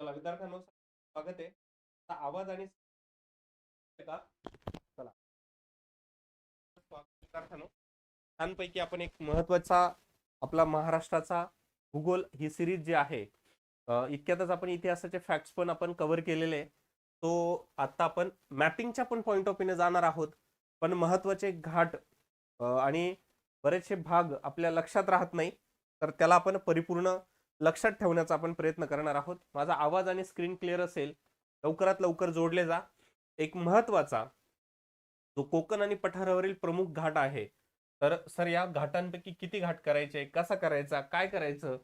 चला विद्यार्थ्यांनो स्वागत आहे. आता आवाज आणि का? चला. विद्यार्थ्यांनो छानपैकी आपण एक महत्त्वाचा आपला महाराष्ट्राचा भूगोल ही सिरीज जी आहे इतक्यातच आपण इतिहासाचे फॅक्ट्स पण आपण कव्हर केलेले तो आता आपण मॅपिंगच्या पण पॉईंट ऑफ व्ह्यूने जाणार आहोत. पण महत्त्वाचे घाट आणि बरेचसे भाग आपल्या लक्षात राहत नाही. तर त्याला आपण परिपूर्ण लक्षात ठेवण्याचा आपण प्रयत्न करणार आहोत. माझा आवाज आणि स्क्रीन क्लिअर असेल लवकरात लवकर जोडले जा. एक महत्त्वाचा जो कोकण आणि पठारावरील प्रमुख घाट आहे तर सर या घाटांपैकी किती घाट करायचे कसा करायचा काय करायचं?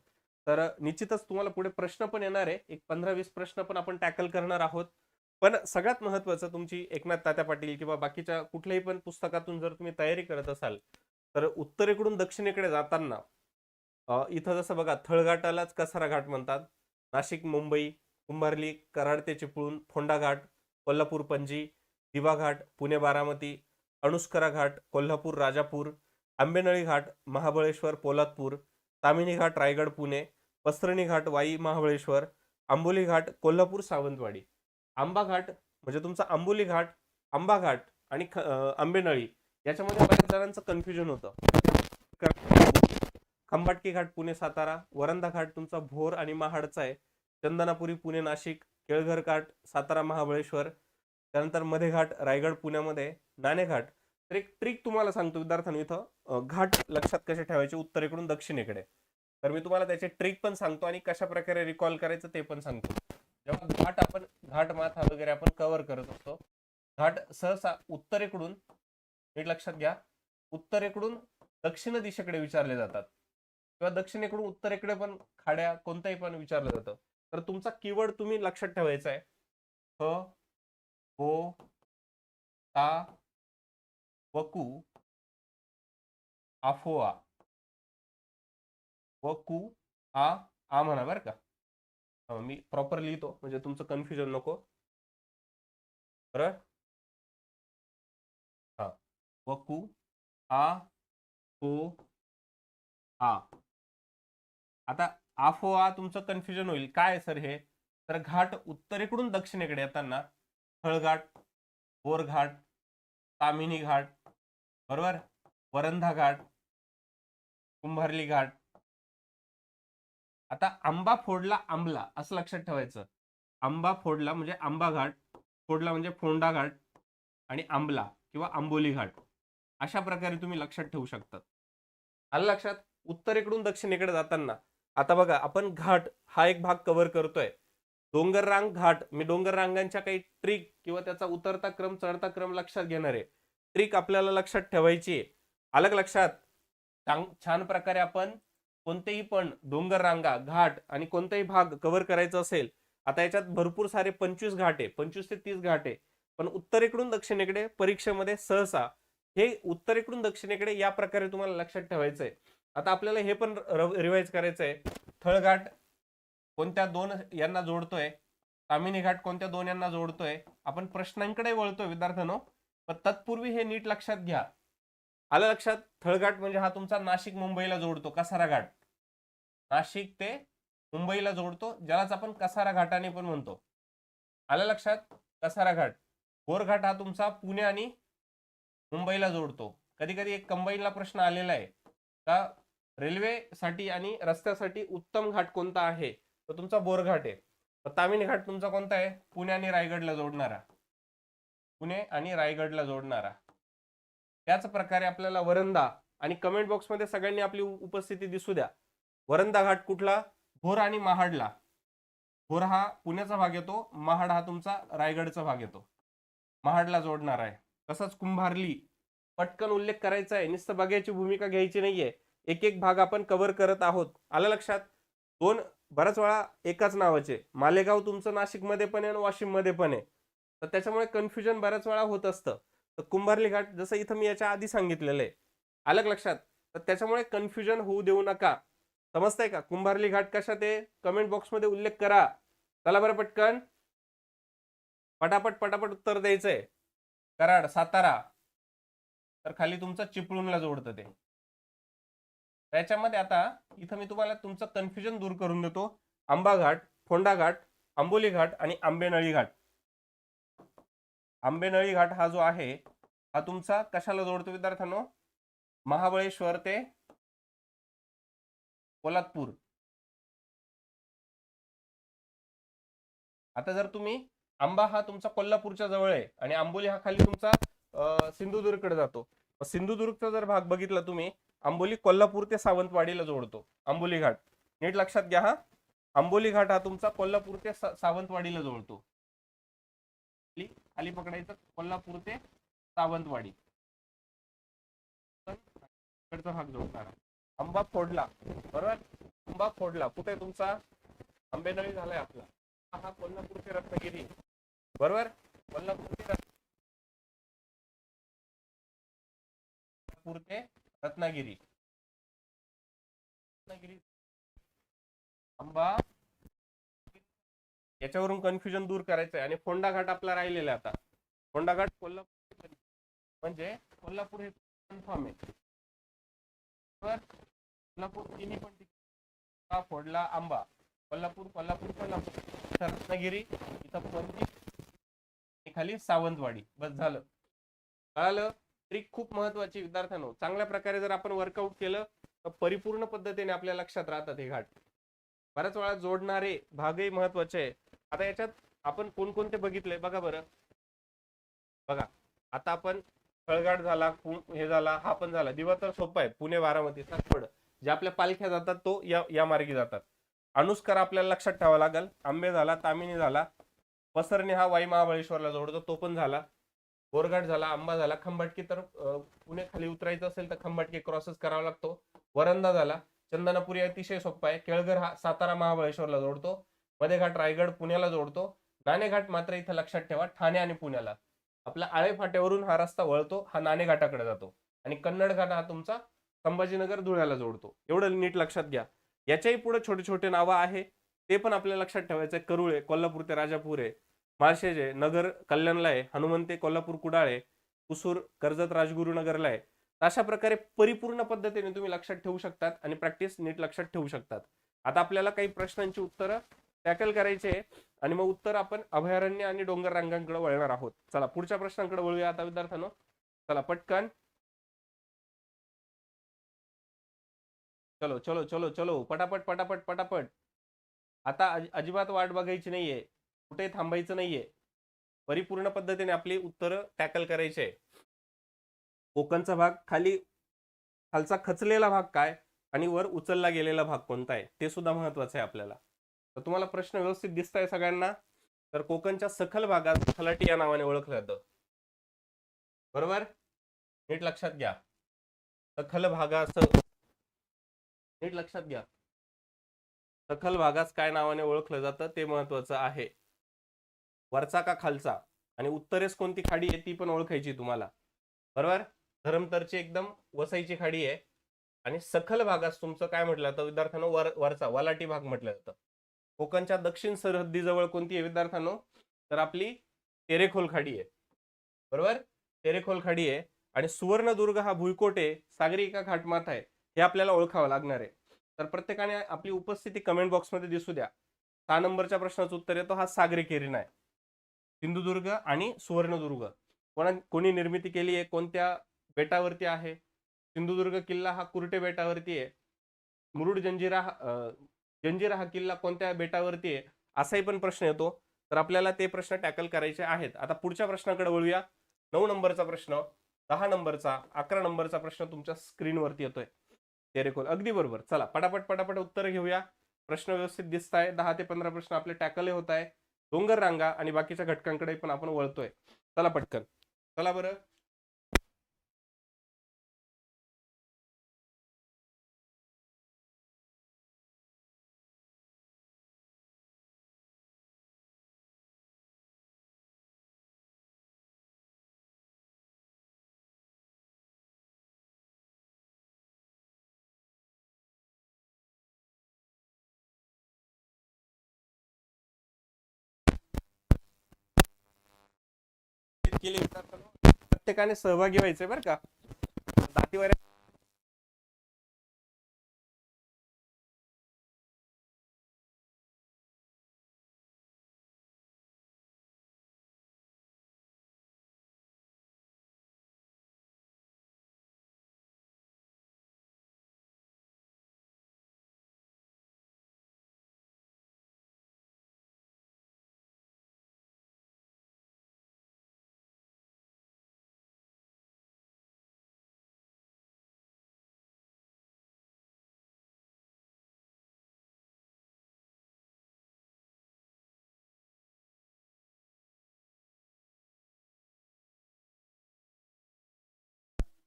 तर निश्चितच तुम्हाला पुढे प्रश्न पण येणार आहे. एक पंधरा वीस प्रश्न पण आपण टॅकल करणार आहोत. पण सगळ्यात महत्वाचं तुमची एकनाथ तात्या पाटील किंवा बाकीच्या कुठल्याही पण पुस्तकातून जर तुम्ही तयारी करत असाल तर उत्तरेकडून दक्षिणेकडे जाताना इथं जसं बघा थळघाटालाच कसारा घाट म्हणतात. नाशिक मुंबई कुंभारली कराड ते चिपळूण फोंडा घाट कोल्हापूर पणजी दिवा घाट पुणे बारामती अणुस्करा घाट कोल्हापूर राजापूर आंबेनळी घाट महाबळेश्वर पोलादपूर तामिनी घाट रायगड पुणे पसरणी घाट वाई महाबळेश्वर आंबोली घाट कोल्हापूर सावंतवाडी. आंबा घाट म्हणजे तुमचा आंबोली घाट आंबा घाट आणि ख- आंबेनळी याच्यामध्ये बऱ्याच जणांचं कन्फ्युजन होतं. खंबाटकी घाट पुणे सातारा वरंदा घाट तुमचा भोर आणि महाडचा आहे. चंदनापुरी पुणे नाशिक केळघर घाट सातारा महाबळेश्वर त्यानंतरमध्ये घाट रायगड पुण्यामध्ये नाणेघाट तर एक ट्रिक तुम्हाला सांगतो विद्यार्थ्यांनी इथं. घाट लक्षात कसे ठेवायचे? उत्तरेकडून दक्षिणेकडे. तर मी तुम्हाला त्याचे ट्रिक पण सांगतो आणि कशा प्रकारे रिकॉल करायचं ते पण सांगतो. जेव्हा घाट आपण घाट माथा वगैरे आपण कव्हर करत असतो घाट सहसा उत्तरेकडून नीट लक्षात घ्या उत्तरेकडून दक्षिण दिशेकडे विचारले जातात. किंवा दक्षिणेकडून उत्तरेकडे पण खाड्या कोणत्याही पण विचारलं जातं. तर तुमचा कीवर्ड तुम्ही लक्षात ठेवायचा आहे. ह हो ता वकू आफोआ. वकू आ आ म्हणा बरं का. मी प्रॉपर लिहितो म्हणजे तुमचं कन्फ्युजन नको. बरं? हा. वकू आ ओ आ. आता आफोआ तुमचं कन्फ्युजन होईल. काय सर हे? तर घाट उत्तरेकडून दक्षिणेकडे येताना थळघाट बोरघाट तामिनी घाट बरोबर? वरंधा घाट कुंभारली घाट. आता आंबा फोडला आंबला असं लक्षात ठेवायचं. आंबा फोडला म्हणजे आंबा घाट फोडला म्हणजे फोंडा घाट आणि आंबला किंवा आंबोली घाट. अशा प्रकारे तुम्ही लक्षात ठेवू शकतात. आलं लक्षात? उत्तरेकडून दक्षिणेकडे जाताना आता बघा आपण घाट हा एक भाग कव्हर करतोय. डोंगर रांग घाट मी डोंगर रांगांच्या काही ट्रिक किंवा त्याचा उतरता क्रम चढता क्रम लक्षात घेणार. आहे ट्रिक आपल्याला लक्षात ठेवायची आहे. अलग लक्षात? छान प्रकारे आपण कोणतेही पण डोंगर रांगा घाट आणि कोणताही भाग कव्हर करायचा असेल आता याच्यात भरपूर सारे पंचवीस घाट आहे. पंचवीस ते तीस घाट आहे. पण उत्तरेकडून दक्षिणेकडे परीक्षेमध्ये सहसा हे उत्तरेकडून दक्षिणेकडे या प्रकारे तुम्हाला लक्षात ठेवायचं आहे आता आपल्याला हे पण रिवाईज करायचं आहे थळघाट कोणत्या दोन यांना जोडतोय? कामिनी घाट कोणत्या दोन यांना जोडतोय? आपण प्रश्नांकडे वळतोय विद्यार्थ्यांनो. पण तत्पूर्वी हे नीट लक्षात घ्या. आलं लक्षात? थळघाट म्हणजे हा तुमचा नाशिक मुंबईला जोडतो कसारा घाट. नाशिक ते मुंबईला जोडतो ज्यालाच आपण कसारा घाटाने पण म्हणतो. आलं लक्षात? कसारा घाट. गोरघाट हा तुमचा पुणे आणि मुंबईला जोडतो. कधी कधी एक कंबाईनला प्रश्न आलेला आहे. का रेल्वेसाठी आणि रस्त्यासाठी उत्तम घाट कोणता आहे? तर तुमचा बोरघाट आहे. तर तामिनी घाट तुमचा कोणता आहे? पुणे आणि रायगडला जोडणारा. पुणे आणि रायगडला जोडणारा. त्याच प्रकारे आपल्याला वरंदा आणि कमेंट बॉक्समध्ये सगळ्यांनी आपली उपस्थिती दिसू द्या. वरंदा घाट कुठला? भोर आणि महाडला. भोर हा पुण्याचा भाग येतो महाड हा तुमचा रायगडचा भाग येतो. महाडला जोडणार आहे. तसंच कुंभारली. पटकन उल्लेख करायचा आहे. नुसतं बघायची भूमिका घ्यायची नाहीये. एक एक भाग आपण कव्हर करत आहोत. आलं लक्षात? दोन बऱ्याच वेळा एकाच नावाचे. मालेगाव तुमचं नाशिकमध्ये पण आहे आणि वाशिममध्ये पण आहे. तर त्याच्यामुळे कन्फ्युजन बऱ्याच वेळा होत असतं. तर कुंभारली घाट जसं इथं मी याच्या आधी सांगितलेलं आहे. आलं लक्षात? तर त्याच्यामुळे कन्फ्युजन होऊ देऊ नका. समजतंय का? कुंभारली घाट कशा ते कमेंट बॉक्समध्ये उल्लेख करा. चला बरं पटकन. पटापट पटापट उत्तर द्यायचंय. कराड सातारा. तर खाली तुमचं चिपळूणला जोडतं ते. त्याच्यामध्ये आता इथं मी तुम्हाला तुमचं कन्फ्युजन दूर करून देतो. आंबा घाट फोंडा घाट आंबोली घाट आणि आंबेनळी घाट आंबेनळी घाट हा जो आहे हा तुमचा कशाला जोडतो विद्यार्थ्यांनो? महाबळेश्वर ते पोलादपूर. आता जर तुम्ही आंबा हा तुमचा कोल्हापूरच्या जवळ आहे आणि आंबोली हा खाली तुमचा सिंधुदुर्गकडे जातो. सिंधुदुर्गचा जर भाग बघितला तुम्ही आंबोली कोल्हापूर ते सावंतवाडीला जोडतो. आंबोली घाट. नीट लक्षात घ्या हा. आंबोली घाट हा तुमचा कोल्हापूर ते सावंतवाडीला जोडतो. खाली पकडायचं. कोल्हापूर ते सावंतवाडी. इकडचा भाग जोडणार आंबा फोडला. बरोबर? आंबा फोडला. कुठे तुमचा? आंबेनळी झालाय आपला. हा हा कोल्हापूर ते रत्नागिरी. बरोबर? कोल्हापूर ते रत्नागिरी. रत्नागिरी. आंबा. याच्यावरून कन्फ्युजन दूर करायचंय. आणि फोंडा घाट आपला राहिलेला आता. फोंडा घाट कोल्हापूर. म्हणजे कोल्हापूर हे कन्फर्म आहे. तर कोल्हापूर तिन्ही पण फोडला आंबा. कोल्हापूर कोल्हापूर कोल्हापूर. रत्नागिरी इथं पणजी खाली सावंतवाडी. बस झालं. कळालं? ट्रिक खूप महत्वाची विद्यार्थ्यांनो. चांगल्या प्रकारे जर आपण वर्कआउट केलं तर परिपूर्ण पद्धतीने आपल्या लक्षात राहतात हे घाट. बऱ्याच वेळा जोडणारे भागही महत्त्वाचे आहे. आता याच्यात आपण कोणकोणते बघितले? बघा बरं. बघा आता आपण फळघाट झाला हे झाला हा पण झाला. दिवा तर सोपा आहे. पुणे बारामती सातपड. जे आपल्या पालख्या जातात तो या या मार्गी जातात. अनुस्कार आपल्याला लक्षात ठेवावा लागेल. आंबे झाला तामिनी झाला पसरणे हा वाई महाबळेश्वरला जोडतो तो पण झाला. बोरघाट झाला आंबा झाला खंबाटकी तर पुणे खाली उतरायचं असेल तर खंबाटकी क्रॉसेस करावा लागतो. वरंदा झाला चंदनापुरी अतिशय सोपा आहे. केळघर हा सातारा महाबळेश्वरला जोडतो. मध्येघाट रायगड पुण्याला जोडतो. नाणेघाट मात्र इथं लक्षात ठेवा ठाणे आणि पुण्याला. आपला आळे फाट्यावरून हा रस्ता वळतो हा नाणेघाटाकडे जातो. आणि कन्नड घाट हा तुमचा संभाजीनगर धुळ्याला जोडतो. एवढं नीट लक्षात घ्या. याच्याही पुढे छोटे छोटे नावं आहे. ते पण आपल्या लक्षात ठेवायचं आहे करुळे कोल्हापूर ते राजापूर. आहे माळशेज आहे नगर कल्याणला आहे हनुमंते कोल्हापूर कुडाळ आहे कुसूर कर्जत राजगुरुनगरला आहे अशा प्रकारे परिपूर्ण पद्धतीने तुम्ही लक्षात ठेवू शकतात आणि प्रॅक्टिस नीट लक्षात ठेवू शकतात. आता आपल्याला काही प्रश्नांची उत्तरं टॅकल करायचे आणि मग उत्तर आपण अभयारण्य आणि डोंगर रांगांकडे वळणार आहोत. चला पुढच्या प्रश्नांकडे वळूया आता विद्यार्थ्यांनो. चला पटकन. चलो चलो चलो चलो पटापट पटापट पटापट. आता अजिबात वाट बघायची नाहीये. कुठे थांबायचं नाहीये. परिपूर्ण पद्धतीने आपली उत्तरं टॅकल करायची आहे. कोकणचा भाग खाली खालचा खचलेला भाग काय आणि वर उचलला गेलेला भाग कोणता आहे ते सुद्धा महत्वाचं आहे आपल्याला. तर तुम्हाला प्रश्न व्यवस्थित दिसत आहे सगळ्यांना? तर कोकणच्या सखल भागात खलाटी या नावाने ओळखलं जातं. बरोबर? नीट लक्षात घ्या. सखल भागास नीट लक्षात घ्या. सखल भागास काय नावाने ओळखलं जातं ते महत्वाचं आहे. वरचा का खालचा? आणि उत्तरेस कोणती खाडी आहे ती पण ओळखायची तुम्हाला. बरोबर? धरमतरची एकदम वसईची खाडी आहे. आणि सखल भागास तुमचं काय म्हटलं जातं? विद्यार्थ्यांनो वर वरचा वलाटी भाग म्हटलं जातं. कोकणच्या दक्षिण सरहद्दीजवळ कोणती आहे विद्यार्थ्यांनो? तर आपली तेरेखोल खाडी आहे. बरोबर? तेरेखोल खाडी आहे. आणि सुवर्णदुर्ग हा भुईकोट आहे. सागरी का घाटमाथा आहे? हे आपल्याला ओळखावं लागणार आहे. तर प्रत्येकाने आपली उपस्थिती कमेंट बॉक्समध्ये दिसू द्या. सहा नंबरच्या प्रश्नाचं उत्तर येतो. हा सागरी केरीन आहे. सिंधुदुर्ग आणि सुवर्णदुर्ग. कोणा कोणी निर्मिती केली आहे? कोणत्या बेटावरती आहे? सिंधुदुर्ग किल्ला हा कुर्टे बेटावरती आहे. मुरुड जंजिरा हा- जंजिरा हा किल्ला कोणत्या बेटावरती आहे? असाही पण प्रश्न येतो. तर आपल्याला ते प्रश्न टॅकल करायचे आहेत. आता पुढच्या प्रश्नाकडे वळूया. नऊ नंबरचा प्रश्न दहा नंबरचा अकरा नंबरचा प्रश्न तुमच्या स्क्रीनवरती येतोय. तेरेकोल अगदी बरोबर. चला पटापट पटापट उत्तर घेऊया. प्रश्न व्यवस्थित दिसत आहे दहा ते पंधरा प्रश्न आपले टॅकल होत आहे डोंगर रांगा आणि बाकीच्या घटकांकडे पण आपण वळतोय. चला पटकन. चला बरं. केले प्रत्येकाने सहभागी व्हायचंय बरं का. दातीवर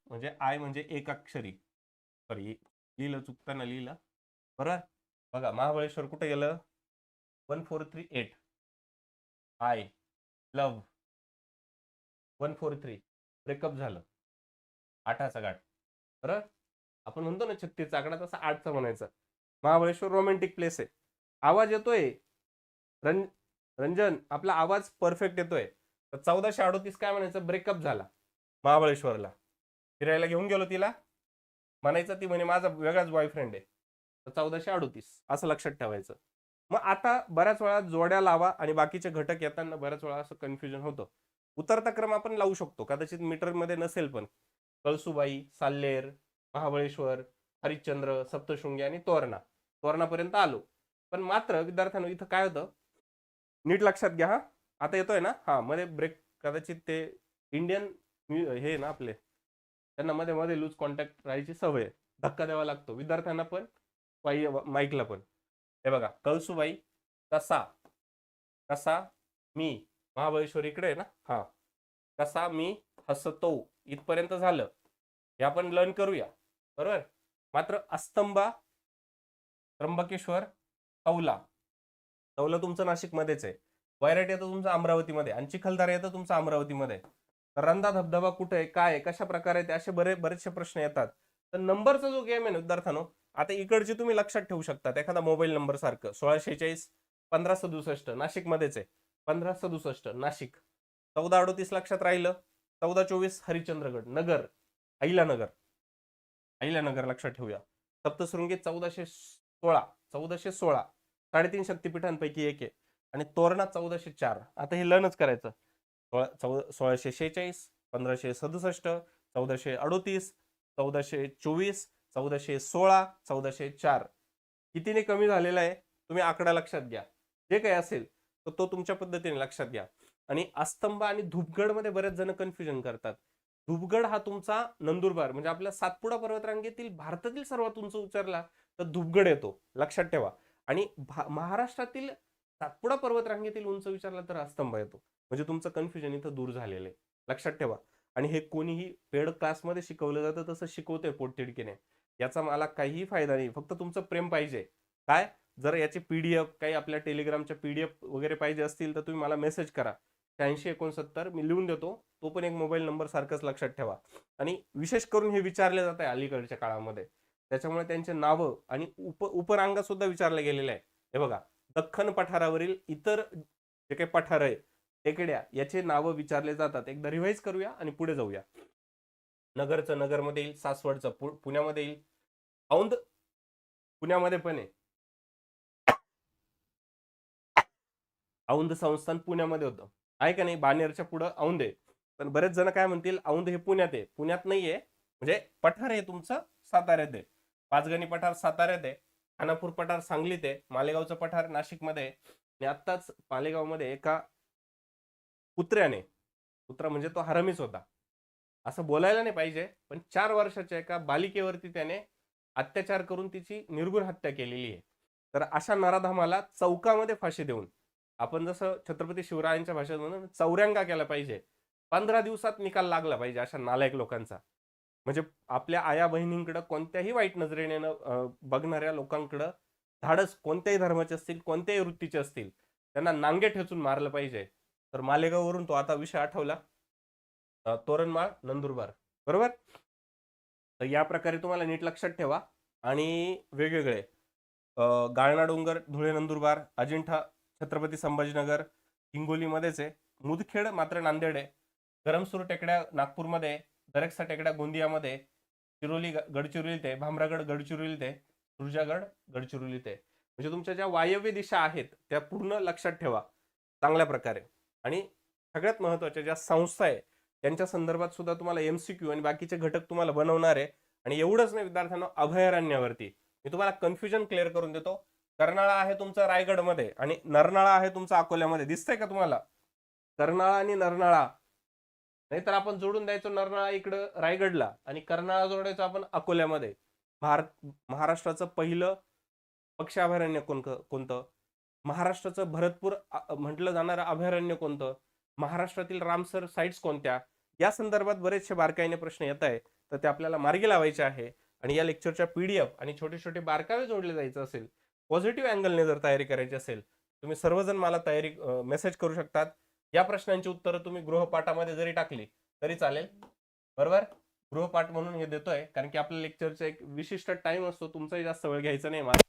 म्हणजे आय म्हणजे एक अक्षरी. सॉरी लिहिलं चुकताना लिहिलं. बरोबर बघा महाबळेश्वर कुठे गेलं? One four three eight. I love one four three. Breakup झालं. आठाचा गाठ. बरं? आपण म्हणतो ना छत्तीसचा आकडा तसा आठचा म्हणायचा. महाबळेश्वर रोमॅन्टिक प्लेस आहे. आवाज येतोय. रं रंजन आपला आवाज परफेक्ट येतोय. तर चौदाशे अडोतीस काय म्हणायचं? ब्रेकअप झाला. महाबळेश्वरला. फिरायला घेऊन गेलो तिला. म्हणायचं ती म्हणे माझा वेगळाच बॉयफ्रेंड आहे. तर चौदाशे अडोतीस असं लक्षात ठेवायचं. मग आता बऱ्याच वेळा जोड्या लावा आणि बाकीचे घटक येताना बऱ्याच वेळा असं कन्फ्युजन होतं. उतरता क्रम आपण लावू शकतो कदाचित मीटरमध्ये नसेल पण. कळसुबाई साल्लेर महाबळेश्वर हरिश्चंद्र सप्तशृंगी आणि तोरणा. तोरणापर्यंत आलो. पण मात्र विद्यार्थ्यांना इथं काय होतं? नीट लक्षात घ्या हा. आता येतोय ना? हा मध्ये ब्रेक कदाचित ते इंडियन हे ना आपले त्यांना मध्ये मध्ये लूज कॉन्टॅक्ट राहायची सवय धक्का द्यावा लागतो. विद्यार्थ्यांना पण वाई माईकला पण. हे बघा कळसुबाई कसा कसा मी महाबळेश्वर इकडे आहे ना? हा. कसा मी हसतो इथपर्यंत झालं. हे आपण लर्न करूया. बरोबर? मात्र अस्तंबा त्र्यंबकेश्वर कौला. कौला तुमचं नाशिकमध्येच आहे. वैराट येतं तुमचं अमरावतीमध्ये. आणि चिखलदारा येतं तुमचं अमरावतीमध्ये. तर रंधा धबधबा कुठे आहे काय आहे कशा प्रकारे ते असे बरे बरेचसे प्रश्न येतात. तर नंबरचा जो गेम आहे ना विद्यार्थ्यानो आता इकडचे तुम्ही लक्षात ठेवू शकता. एखादा मोबाईल नंबर सारखं. सोळा शेहेचाळीस पंधरा सदुसष्ट नाशिकमध्येच आहे. पंधरा सदुसष्ट नाशिक. चौदा अडोतीस लक्षात राहिलं. चौदा चोवीस हरिश्चंद्रगड नगर. अहिलानगर अहिलानगर लक्षात ठेवूया. सप्तशृंगी चौदाशे सोळा चौदाशे सोळा. साडेतीन शक्तिपीठांपैकी एक आहे. आणि तोरणा चौदाशे चार. आता हे लर्नच करायचं. सोळा चौ सोळाशे शेहेचाळीस पंधराशे सदुसष्ट चौदाशे अडोतीस चौदाशे चोवीस चौदाशे सोळा चौदाशे चार. कितीने कमी झालेला आहे? तुम्ही आकडा लक्षात घ्या. जे काही असेल तर तो तुमच्या पद्धतीने लक्षात घ्या. आणि अस्तंभ आणि धुपगडमध्ये बरेच जण कन्फ्युजन करतात. धुपगड हा तुमचा नंदुरबार म्हणजे आपल्या सातपुडा पर्वतरांगेतील भारतातील सर्वात उंच उचरला तर धुपगड येतो. लक्षात ठेवा. आणि भा- महाराष्ट्रातील सातपुडा पर्वतरांगेतील उंच विचारला तर अस्तंभ येतो. म्हणजे तुमचं कन्फ्युजन इथं दूर झालेलं आहे. लक्षात ठेवा. आणि हे कोणीही पेड क्लासमध्ये शिकवलं जातं तसं शिकवतंय पोटतिडकीने. याचा मला काहीही फायदा नाही. फक्त तुमचं प्रेम पाहिजे. काय? जर याचे पीडीएफ काही आपल्या टेलिग्रामच्या पीडीएफ वगैरे पाहिजे असतील तर तुम्ही मला मेसेज करा. शहाऐंशी एकोणसत्तर मी लिहून देतो. तो पण एक मोबाईल नंबर सारखंच लक्षात ठेवा. आणि विशेष करून हे विचारले जात आहे अलीकडच्या काळामध्ये. त्याच्यामुळे त्यांचे नावं आणि उप उपरांगा सुद्धा विचारले गेलेले आहे. हे बघा. दख्खन पठारावरील इतर जे काही पठार आहे टेकड्या याचे नावं विचारले जातात. एकदा रिव्हाइज करूया आणि पुढे जाऊया. नगरचं नगरमध्ये येईल सासवडचं पु- पुण्यामध्ये येईल. औंध पुण्यामध्ये पण आहे. औंध संस्थान पुण्यामध्ये होतं. आहे का नाही? बानेरच्या पुढं औंध आहे. पण बरेच जण काय म्हणतील? औंध हे पुण्यात आहे. पुण्यात नाहीये. म्हणजे पठार आहे तुमचं साताऱ्यात आहे. पाचगणी पठार साताऱ्यात आहे. खानापूर पठार सांगलीत आहे. मालेगावचं पठार नाशिकमध्ये आणि आत्ताच मालेगावमध्ये एका कुत्र्याने. कुत्रा म्हणजे तो हरमीच होता. असं बोलायला नाही पाहिजे पण चार वर्षाच्या एका बालिकेवरती त्याने अत्याचार करून तिची निर्गुण हत्या केलेली आहे. तर अशा नराधामाला चौकामध्ये फाशी देऊन आपण जसं छत्रपती शिवरायांच्या भाषेत म्हणून चौऱ्यांगा केला पाहिजे. पंधरा दिवसात निकाल लागला पाहिजे अशा नालायक लोकांचा. म्हणजे आपल्या आया बहिणींकडं कोणत्याही वाईट नजरेने बघणाऱ्या लोकांकडं धाडस कोणत्याही धर्माचे असतील कोणत्याही वृत्तीचे असतील त्यांना नांगे ठेचून मारलं पाहिजे. तर मालेगाववरून तो आता विषय आठवला. तोरणमाळ नंदुरबार. बरोबर? तर या प्रकारे तुम्हाला नीट लक्षात ठेवा. आणि वेगवेगळे गाळणा डोंगर धुळे नंदुरबार अजिंठा छत्रपती संभाजीनगर हिंगोलीमध्येच आहे. मुदखेड मात्र नांदेड आहे. गरमसूर टेकड्या नागपूरमध्ये दरेक्सा दरेकसा टेकड्या गोंदियामध्ये चिरोली गडचिरोली ते भामरागड गडचिरोली ते सुरजागड गडचिरोली ते म्हणजे तुमच्या ज्या वायव्य दिशा आहेत त्या पूर्ण लक्षात ठेवा. चांगल्या प्रकारे. आणि सगळ्यात महत्त्वाच्या ज्या संस्था आहे त्यांच्या संदर्भात सुद्धा तुम्हाला एम सी क्यू आणि बाकीचे घटक तुम्हाला बनवणार आहे. आणि एवढंच नाही विद्यार्थ्यांना अभयारण्यावरती. मी तुम्हाला कन्फ्युजन क्लिअर करून देतो. कर्नाळा आहे तुमचा रायगडमध्ये आणि नरनाळा आहे तुमचा अकोल्यामध्ये. दिसतंय का तुम्हाला? कर्नाळा आणि नरनाळा. नाहीतर आपण जोडून द्यायचो नरनाळा इकडं रायगडला आणि कर्नाळा जोडायचो आपण अकोल्यामध्ये. भारत महाराष्ट्राचं पहिलं पक्षी अभयारण्य कोण कोणतं? महाराष्ट्राचं भरतपूर म्हटलं जाणारं अभयारण्य कोणतं? महाराष्ट्रातील रामसर साईट्स कोणत्या? या संदर्भात बरेचसे बारकाईने प्रश्न येत आहे तर ते आपल्याला मार्गी लावायचे आहे. आणि या लेक्चरच्या पीडीएफ आणि छोटे छोटे बारकावे जोडले जायचं असेल पॉझिटिव्ह अँगलने जर तयारी करायची असेल तुम्ही सर्वजण मला तयारी मेसेज करू शकतात. या प्रश्नांची उत्तरं तुम्ही गृहपाठामध्ये जरी टाकली तरी चालेल. बरोबर? गृहपाठ म्हणून हे देतोय कारण की आपल्या लेक्चरचा एक विशिष्ट टाइम असतो तुमचाही जास्त वेळ घ्यायचा नाही मला.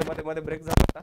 मध्ये मध्ये ब्रेक झाला होता